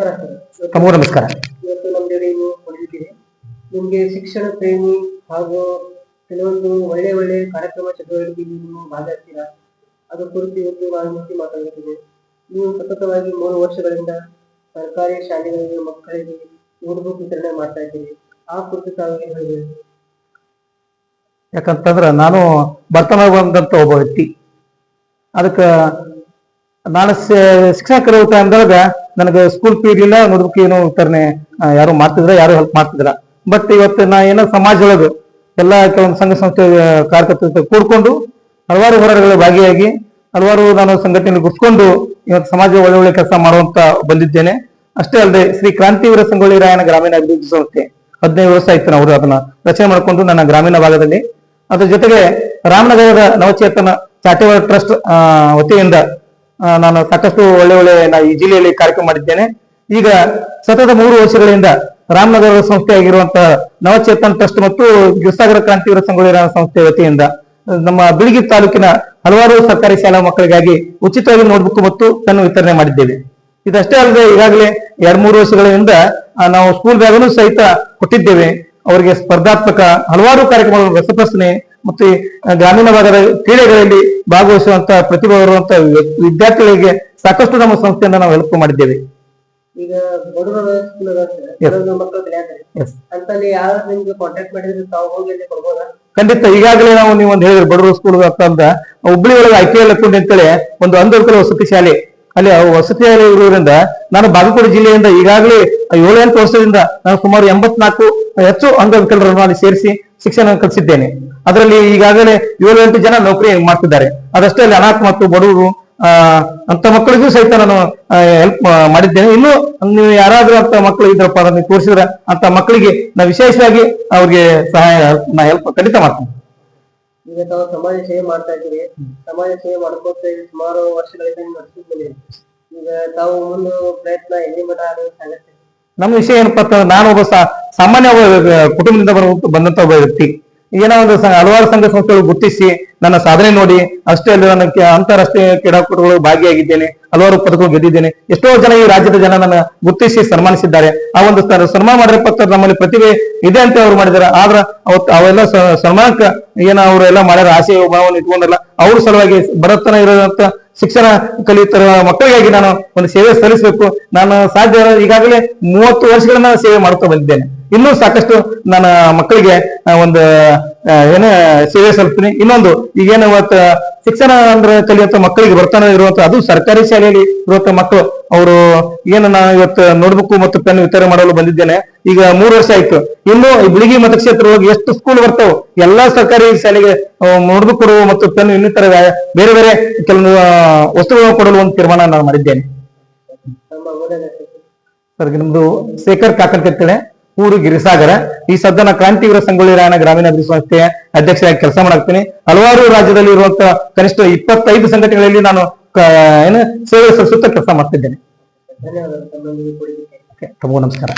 ನಮಸ್ಕಾರ ಸರ್. ತಮಗೂ ನಮಸ್ಕಾರ. ಇವತ್ತು ನಮ್ಮ ಜೊತೆ ನೀವು ಕೊಡಿದ್ದೀರಿ ನಿಮ್ಗೆ ಶಿಕ್ಷಣ ಪ್ರೇಮಿ ಹಾಗೂ ಕೆಲವೊಂದು ಒಳ್ಳೆ ಒಳ್ಳೆ ಕಾರ್ಯಕ್ರಮ ಚಟುವಟಿಕೆಯಲ್ಲಿ ನೀವು ಭಾಗವಹಿಸ್ತೀರಾ? ಅದರ ಕುರಿತು ಇವತ್ತು ನಾನು ಮುಖ್ಯ ಮಾತಾಡುತ್ತಿದ್ದೆ ನೀವು ಸತತವಾಗಿ ಮೂರು ವರ್ಷಗಳಿಂದ ಸರ್ಕಾರಿ ಶಾಲೆಗಳಿಗೆ ಮಕ್ಕಳಿಗೆ ನೋಟ್ಬುಕ್ ವಿತರಣೆ ಮಾಡ್ತಾ ಇದ್ದೀರಿ. ಆ ಕುರಿತು ತಾವು ಏನು ಯಾಕಂತಂದ್ರ ನಾನು ಬರ್ತನ ಬಂದಂತ ಒಬ್ಬ ವ್ಯಕ್ತಿ. ಅದಕ್ಕ ನಾನು ಶಿಕ್ಷಣ ಶಿಕ್ಷಕರ ಟೈಮ್ದಾಗ ನನಗೆ ಸ್ಕೂಲ್ ಫೀ ಇರಲಿಲ್ಲ ಮದುವೆ ಏನು ವಿತರಣೆ ಯಾರು ಮಾಡ್ತಿದ್ರ, ಯಾರು ಹೆಲ್ಪ್ ಮಾಡ್ತಿದ್ರ. ಬಟ್ ಇವತ್ತು ನಾ ಏನೋ ಸಮಾಜದೊಳಗೆ ಎಲ್ಲ ಕೆಲವೊಂದು ಸಂಘ ಸಂಸ್ಥೆ ಕಾರ್ಯಕರ್ತ ಕಾರ್ಯಕರ್ತರ ಕೂಡ್ಕೊಂಡು ಹಲವಾರು ಹೋರಾಟಗಳ ಭಾಗಿಯಾಗಿ ಹಲವಾರು ನಾನು ಸಂಘಟನೆ ಗುರ್ಸ್ಕೊಂಡು ಇವತ್ತು ಸಮಾಜ ಒಳ್ಳೆ ಒಳ್ಳೆ ಕೆಲಸ ಮಾಡುವಂತ ಬಂದಿದ್ದೇನೆ. ಅಷ್ಟೇ ಅಲ್ಲದೆ ಶ್ರೀ ಕ್ರಾಂತಿವೀರ ಸಂಗೊಳ್ಳಿ ರಾಯನ ಗ್ರಾಮೀಣ ಅಭಿವೃದ್ಧಿ ಸಂಸ್ಥೆ ಹದಿನೈದು ವರ್ಷ ಆಯ್ತು ನಾವು ಅದನ್ನ ರಚನೆ ಮಾಡಿಕೊಂಡು ನನ್ನ ಗ್ರಾಮೀಣ ಭಾಗದಲ್ಲಿ. ಅದ್ರ ಜೊತೆಗೆ ರಾಮನಗರದ ನವಚೇತನ ಚಾರಿಟೇಬಲ್ ಟ್ರಸ್ಟ್ ವತಿಯಿಂದ ನಾನು ಸಾಕಷ್ಟು ಒಳ್ಳೆ ಒಳ್ಳೆ ನಾ ಈ ಜಿಲ್ಲೆಯಲ್ಲಿ ಕಾರ್ಯಕ್ರಮ ಮಾಡಿದ್ದೇನೆ. ಈಗ ಸತತ ಮೂರು ವರ್ಷಗಳಿಂದ ರಾಮನಗರ ಸಂಸ್ಥೆ ಆಗಿರುವಂತಹ ನವಚೇತನ್ ಟ್ರಸ್ಟ್ ಮತ್ತು ಗಿರ್ಸಾಗರ ಕ್ರಾಂತಿವೀರ ಸಂಗೊಳ್ಳಿ ಸಂಸ್ಥೆ ವತಿಯಿಂದ, ನಮ್ಮ ಬಿಳಿಗಿ ತಾಲೂಕಿನ ಹಲವಾರು ಸರ್ಕಾರಿ ಶಾಲಾ ಮಕ್ಕಳಿಗಾಗಿ ಉಚಿತವಾಗಿ ನೋಟ್ಬುಕ್ ಮತ್ತು ಪೆನ್ ವಿತರಣೆ ಮಾಡಿದ್ದೇವೆ. ಇದಷ್ಟೇ ಅಲ್ಲದೆ ಈಗಾಗಲೇ ಎರಡ್ ಮೂರು ವರ್ಷಗಳಿಂದ ನಾವು ಸ್ಕೂಲ್ ಬ್ಯಾಗನ್ನು ಸಹಿತ ಕೊಟ್ಟಿದ್ದೇವೆ. ಅವರಿಗೆ ಸ್ಪರ್ಧಾತ್ಮಕ ಹಲವಾರು ಕಾರ್ಯಕ್ರಮಗಳು ರಸಪ್ರಶ್ನೆ ಮತ್ತು ಗ್ರಾಮೀಣ ಭಾಗದ ಕ್ರೀಡೆಗಳಲ್ಲಿ ಭಾಗವಹಿಸುವಂತಹ ಪ್ರತಿಭೆ ಇರುವಂತ ವಿದ್ಯಾರ್ಥಿಗಳಿಗೆ ಸಾಕಷ್ಟು ನಮ್ಮ ಸಂಸ್ಥೆಯಿಂದ ನಾವು ಹೆಲ್ಪ್ ಮಾಡಿದ್ದೇವೆ. ಈಗ ಬಡವರ ಸ್ಕೂಲ್ ಅದ ಸರ್ ಕೆಲವೊಂದು ಮಕ್ಕಳು ಅಂತಲ್ಲಿ ಯಾರು ನಿಮ್ಗೆ ಕಾಂಟ್ಯಾಕ್ಟ್ ಮಾಡಿದ್ರೆ ತಾವು ಹೋಗಿ ಅಲ್ಲಿ ಕೊಡ್ಬೋದಾ? ಖಂಡಿತ ಈಗಾಗಲೇ ನಾವು ನೀವು ಒಂದು ಹೇಳಿದ್ರೆ ಬಡವರು ಸ್ಕೂಲ್ ಅಂತ. ಹುಬ್ಳಿ ಒಳಗೆ ಐ ಪಿ ಎಲ್ ಅಕೌಂಟ್ ಅಂತೇಳಿ ಒಂದು ಅಂಧವಿಕಲ ವಸತಿ ಶಾಲೆ. ಅಲ್ಲಿ ಆ ವಸತಿ ಶಾಲೆ ಇರುವುದರಿಂದ ನಾನು ಬಾಗಲಕೋಟೆ ಜಿಲ್ಲೆಯಿಂದ ಈಗಾಗಲೇ ಏಳು ಎಂಟು ವರ್ಷದಿಂದ ನಾನು ಸುಮಾರು ಎಂಬತ್ನಾಲ್ಕು ಹೆಚ್ಚು ಅಂಗವಿಕಲರನ್ನು ಅಲ್ಲಿ ಸೇರಿಸಿ ಶಿಕ್ಷಣ ಕಲಿಸಿದ್ದೇನೆ. ಅದರಲ್ಲಿ ಈಗಾಗಲೇ ಏಳು ಎಂಟು ಜನ ನೌಕರಿ ಮಾಡ್ತಿದ್ದಾರೆ. ಅದಷ್ಟೇ ಅಲ್ಲಿ ಅನಾಥ ಮತ್ತು ಬಡವರು ಅಂತ ಮಕ್ಕಳಿಗೂ ಸಹಿತ ನಾನು ಹೆಲ್ಪ್ ಮಾಡಿದ್ದೇನೆ. ಇನ್ನು ನೀವು ಯಾರಾದ್ರೂ ಅಂತ ಮಕ್ಕಳು ಇದ್ರಪ್ಪ ಅದನ್ನು ತೋರಿಸಿದ್ರೆ ಅಂತ ಮಕ್ಕಳಿಗೆ ನಾ ವಿಶೇಷವಾಗಿ ಅವ್ರಿಗೆ ಸಹಾಯ ನಾ ಹೆಲ್ಪ್ ಖಂಡಿತ ಮಾಡ್ತೀನಿ. ಈಗ ತಾವು ಸಮಾಜ ಸೇವೆ ಮಾಡ್ತಾ ಇದ್ದೀರಿ. ಸಮಾಜ ಸೇವೆ ಮಾಡ್ಕೋತ ಸುಮಾರು ವರ್ಷಗಳಿಂದ ಬಂದಿರಿ ಈಗ ತಾವು ಒಂದು ಪ್ರಯತ್ನ ಎಲ್ಲಿ ಮಠ ನಮ್ಮ ವಿಷಯ ಏನಪ್ಪಾ ಅಂತಂದ್ರೆ ನಾನು ಒಬ್ಬ ಸಾಮಾನ್ಯ ಕುಟುಂಬದಿಂದ ಬಂದಂತ ಒಬ್ಬ ವ್ಯಕ್ತಿ. ಏನೋ ಒಂದು ಹಲವಾರು ಸಂಘ ಸಂಸ್ಥೆಗಳು ಗುರುತಿಸಿ ನನ್ನ ಸಾಧನೆ ನೋಡಿ ಅಷ್ಟೇ ಅಲ್ಲ, ನನ್ನ ಅಂತಾರಾಷ್ಟ್ರೀಯ ಕ್ರೀಡಾಕೂಟಗಳು ಭಾಗಿಯಾಗಿದ್ದೇನೆ, ಹಲವಾರು ಪದಕಗಳು ಗೆದ್ದಿದ್ದೇನೆ. ಎಷ್ಟೋ ಜನ ಈ ರಾಜ್ಯದ ಜನ ನನ್ನ ಗುರುತಿಸಿ ಸನ್ಮಾನಿಸಿದ್ದಾರೆ. ಆ ಒಂದು ಸನ್ಮಾನ ಸನ್ಮಾನ ಪತ್ರ ನಮ್ಮಲ್ಲಿ ಪ್ರತಿಭೆ ಇದೆ ಅಂತ ಅವ್ರು ಮಾಡಿದ್ದಾರೆ. ಆದ್ರೆ ಅವತ್ತು ಅವೆಲ್ಲ ಸನ್ಮಾನಕ್ಕೆ ಏನ ಏನ ಅವರೆಲ್ಲ ಮಾಡ್ಯಾರ, ಆಸೆ, ಭಾವನೆ ಇಟ್ಕೊಂಡಲ್ಲ, ಅವ್ರ ಸಲುವಾಗಿ ಬಡತನ ಇರೋದಂತ ಶಿಕ್ಷಣ ಕಲಿಯುತ್ತಿರುವ ಮಕ್ಕಳಿಗಾಗಿ ನಾನು ಒಂದು ಸೇವೆ ಸಲ್ಲಿಸಬೇಕು. ನಾನು ಸಾಧ್ಯ ಈಗಾಗಲೇ ಮೂವತ್ತು ವರ್ಷಗಳನ್ನ ಸೇವೆ ಮಾಡ್ತಾ ಬಂದಿದ್ದೇನೆ. ಇನ್ನೂ ಸಾಕಷ್ಟು ನನ್ನ ಮಕ್ಕಳಿಗೆ ಒಂದು ಏನ ಸೇವೆ ಸಲ್ತೀನಿ ಇನ್ನೊಂದು ಈಗೇನು ಇವತ್ತು ಶಿಕ್ಷಣ ಅಂದ್ರೆ ಕಲಿಯುವಂತ ಮಕ್ಕಳಿಗೆ ಬರ್ತಾನೆ ಇರುವಂತ ಅದು ಸರ್ಕಾರಿ ಶಾಲೆಯಲ್ಲಿ ಇರುವಂತ ಮಕ್ಕಳು ಅವರು ಏನು ನಾನು ಇವತ್ತು ನೋಟ್ಬುಕ್ ಮತ್ತು ಪೆನ್ ವಿತರಣೆ ಮಾಡಲು ಬಂದಿದ್ದೇನೆ. ಈಗ ಮೂರು ವರ್ಷ ಆಯ್ತು. ಇನ್ನು ಬಿಳಿಗಿ ಬಿಳಿಗಿ ಮತಕ್ಷೇತ್ರವಾಗಿ ಎಷ್ಟು ಸ್ಕೂಲ್ ಬರ್ತಾವ ಎಲ್ಲಾ ಸರ್ಕಾರಿ ಶಾಲೆಗೆ ನೋಟ್ಬುಕ್ ಕೊಡುವ ಮತ್ತು ಪೆನ್ ಇನ್ನಿತರ ಬೇರೆ ಬೇರೆ ಕೆಲವೊಂದು ಆ, ವಸ್ತುಗಳನ್ನು ಕೊಡಲು ಒಂದು ತೀರ್ಮಾನ ನಾನು ಮಾಡಿದ್ದೇನೆ. ಸರ್ ನಿಮ್ದು ಶೇಖರ್ ಕಾಕಂತ ಊರು ಗಿರಿಸಾಗರ. ಈ ಸದ್ಯ ನಾನು ಕ್ರಾಂತಿವೀರ ಸಂಗೊಳ್ಳಿ ರಾಯಣ ಗ್ರಾಮೀಣ ಅಭಿವೃದ್ಧಿ ಸಂಸ್ಥೆಯ ಅಧ್ಯಕ್ಷರಾಗಿ ಕೆಲಸ ಮಾಡ್ತೀನಿ. ಹಲವಾರು ರಾಜ್ಯದಲ್ಲಿ ಇರುವಂತ ಕನಿಷ್ಠ ಇಪ್ಪತ್ತೈದು ಸಂಘಟನೆಗಳಲ್ಲಿ ನಾನು ಏನು ಸೇವೆ ಸಲ್ಲಿಸುತ್ತಾ ಕೆಲಸ ಮಾಡ್ತಿದ್ದೇನೆ. ತಮಗೂ ನಮಸ್ಕಾರ.